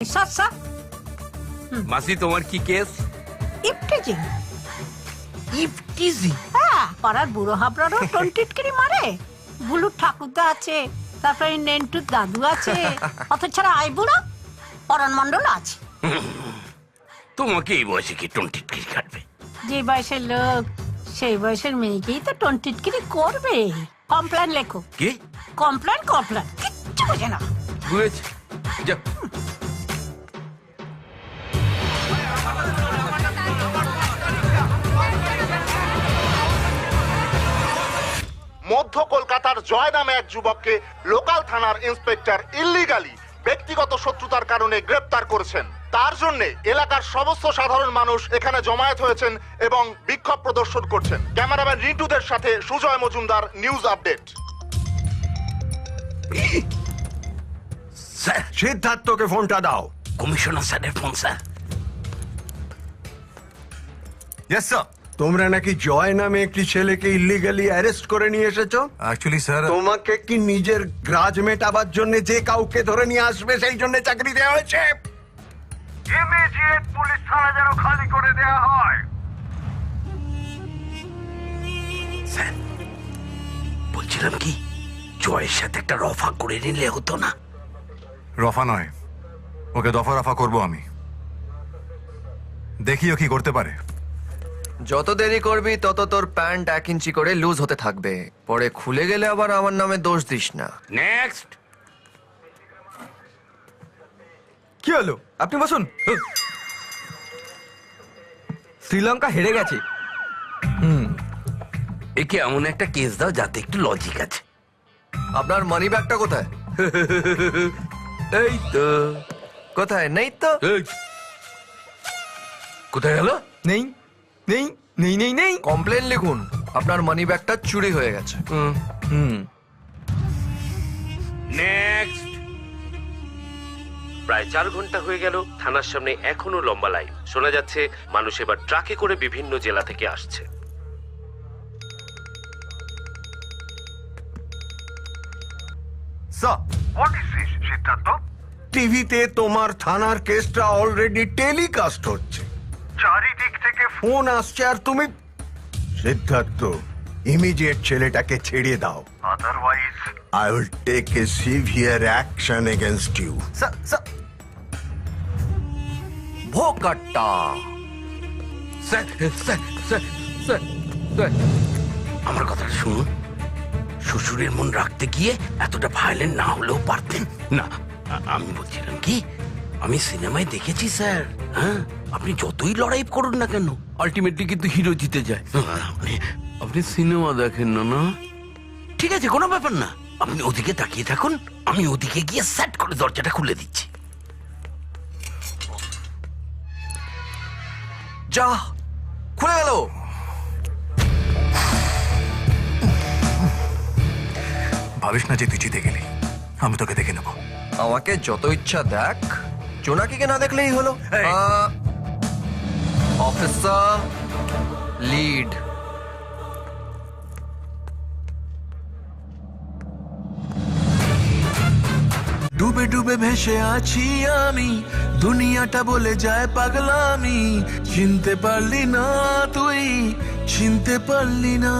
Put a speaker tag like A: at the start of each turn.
A: সর সর
B: মাসি তোমার কি কেস?
A: ইপটিজিং
B: ইফটিজি?
A: হ্যাঁ পাড়ার বুড়ো হাবড়ারও টন্টিটকিরি মারে। বুলু ঠাকুরদা আছে তারপরে নেন্টুর দাদু আছে অত ছাড়া আই বুড়ো পরাণ মণ্ডল আছে।
B: তোমাকে এই বয়সে কি টন্টিটকিরি কাটবে?
A: যে বয়সের লোক সেই বয়সের মেয়েকেই তো টন্টিটকিরি করবে। কমপ্লেন লেখো।
B: কি?
A: কমপ্লেন কমপ্লেন কিচ্ছু বোঝে না।
B: বুঝেছি। যা
C: মধ্য কলকাতার জয় নামে এক যুবককে লোকাল থানার ইন্সপেক্টর ইল্লিগালি ব্যক্তিগত শত্রুতার কারণে গ্রেপ্তার করেছেন। তার জন্য এলাকার সমস্ত সাধারণ মানুষ এখানে জমায়েত হয়েছেন এবং বিক্ষোভ প্রদর্শন করছেন। ক্যামেরাম্যান রিন্টুদের সাথে Sujoy Majumdar news update.
B: Sir
D: সিদ্ধার্থকে ফোনটা দাও।
B: কমিশনার স্যারের ফোন স্যার।
E: ইয়েস স্যার
D: তোমরা নাকি জয় নামে একটি ছেলেকে ইলিগালি অ্যারেস্ট করে নিয়ে এসেছ?
E: অ্যাকচুয়ালি স্যার
D: তোমাকে কি নিজের গ্রাজ মেটাবার জন্য যে কাউকে ধরে নিয়ে আসবে সেই জন্য চাকরি দেওয়া হয়েছে?
F: ইমিডিয়েট পুলিশ থানা যেন খালি করে দেয়া হয়।
B: স্যার বলছিলাম কি জয়ের সাথে একটা রফা করে নিলে হতো না?
E: রফা নয় ওকে দফা রফা করব আমি। দেখি ও কি করতে পারে।
G: যত দেরি করবি তত তোর প্যান্ট এক ইঞ্চি করে লুজ হতে থাকবে। পরে খুলে গেলে আবার আমার নামে দোষ দিস না।
B: নেক্সট
H: কি হলো? আপনি বসুন। শ্রীলঙ্কা হেরে গেছে। হুম।
B: একে এমন একটা কেস দাও যাতে একটু লজিক আছে।
G: আপনার মানি ব্যাগটা কোথায়?
B: এই তো।
G: কোথায়? নেই তো?
B: কোথায় গেল?
H: নেই। নেই নেই নেই নেই।
G: কমপ্লেন লিখুন আপনার মানি ব্যাগটা চুরি হয়ে গেছে।
H: হুম
B: নেক্সট
I: প্রায় চার ঘণ্টা হয়ে গেল থানার সামনে এখনও লম্বা লাইন। শোনা যাচ্ছে মানুষ এবার ট্রাকে করে বিভিন্ন জেলা থেকে আসছে।
F: সিদ্ধার্থ
D: টিভিতে তোমার থানার কেসটা অলরেডি টেলিকাস্ট হচ্ছে।
F: চারিদিক থেকে
D: ফোন আসছে আর তুমি সিদ্ধার্থ ইমিডিয়েট ছেলেটাকে ছেড়ে দাও।
F: Otherwise
D: I will take a severe action against you
G: ভোকাট্টা।
B: Sir sir sir sir sir আমার কথাটা শুনুন। শ্বশুরের মন রাখতে গিয়ে এতটা ভায়োলেন্ট না হলেও পারতেন। না আমি বলছিলাম কি? আমি সিনেমায় দেখেছি স্যার। হ্যাঁ? আপনি যতই লড়াই করুন না কেন আলটিমেটলি কিন্তু হিরো জিতে যায়। আপনি আপনি সিনেমা দেখেন না না? ঠিক আছে কোনো ব্যাপার না। আপনি ওদিকে তাকিয়ে থাকুন আমি ওদিকে গিয়ে সেট করে দরজাটা খুলে দিচ্ছি।
G: যা খুলে গেল।
E: ভাবিস না যে তুই জিতে গেলি। আমি তোকে দেখে নেব।
G: আমাকে যত ইচ্ছা দেখ। জোনাকিকে না দেখলেই হলো।
B: এই।
G: lead.
J: ডুবে ডুবে ভেসে আছি আমি, দুনিয়াটা বলে যায় পাগলামি চিনতে পারলি না তুই, চিনতে পারলি না